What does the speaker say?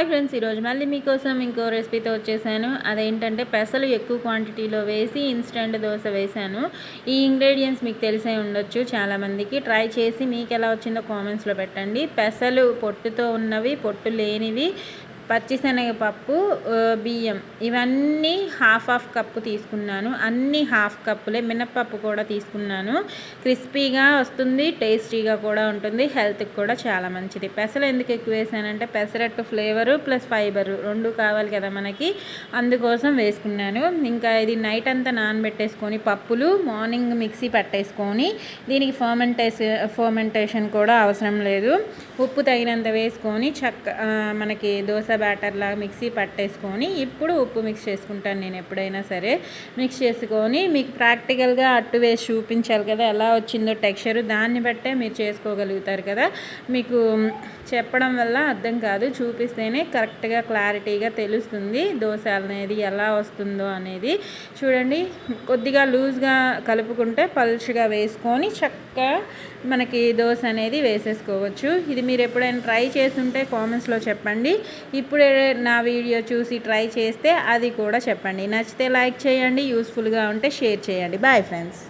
Hi friends ఈరోజు మళ్ళీ మీకోసం ఇంకో రెసిపీతో వచ్చేసాను. అదేంటంటే పెసలు ఎక్కువ క్వాంటిటీలో వేసి ఇన్స్టెంట్ దోశ వేశాను. ఈ ఇంగ్రీడియంట్స్ మీకు తెలిసే ఉండొచ్చు. చాలామందికి ట్రై చేసి మీకు ఎలా వచ్చిందో కామెంట్స్లో పెట్టండి. పెసలు పొట్టుతో ఉన్నవి పొట్టు లేనివి పచ్చిశనగపప్పు బియ్యం. ఇవన్నీ హాఫ్ హాఫ్ కప్పు తీసుకున్నాను. అన్ని హాఫ్ కప్పులే మినప్పప్పు కూడా తీసుకున్నాను. క్రిస్పీగా వస్తుంది టేస్టీగా కూడా ఉంటుంది హెల్త్కి కూడా చాలా మంచిది. పెసలు ఎందుకు ఎక్కువ వేసానంటే పెసరట్టు ఫ్లేవరు ప్లస్ ఫైబరు రెండు కావాలి కదా మనకి. అందుకోసం వేసుకున్నాను. ఇంకా ఇది నైట్ అంతా నానబెట్టేసుకొని పప్పులు మార్నింగ్ మిక్సీ పట్టేసుకొని దీనికి ఫర్మెంటేస్ ఫర్మెంటేషన్ కూడా అవసరం లేదు. ఉప్పు తగినంత వేసుకొని చక్క మనకి దోశ బ్యాటర్ లాగా మిక్సీ పట్టేసుకొని ఇప్పుడు ఉప్పు మిక్స్ చేసుకుంటాను నేను ఎప్పుడైనా సరే. మిక్స్ చేసుకొని మీకు ప్రాక్టికల్గా అట్టు వేసి చూపించాలి కదా ఎలా వచ్చిందో టెక్స్చర్. దాన్ని బట్టే మీరు చేసుకోగలుగుతారు కదా. మీకు చెప్పడం వల్ల అర్థం కాదు. చూపిస్తేనే కరెక్ట్గా క్లారిటీగా తెలుస్తుంది దోశ అనేది ఎలా వస్తుందో అనేది. చూడండి కొద్దిగా లూజ్గా కలుపుకుంటే పలుచగా వేసుకొని చక్కగా మనకి దోశ అనేది వేసేసుకోవచ్చు. ఇది మీరు ఎప్పుడైనా ట్రై చేస్తుంటే కామెంట్స్లో చెప్పండి. ఇప్పుడే నా వీడియో చూసి ట్రై చేస్తే అది కూడా చెప్పండి. నచ్చితే లైక్ చేయండి యూస్ఫుల్గా ఉంటే షేర్ చేయండి. Bye friends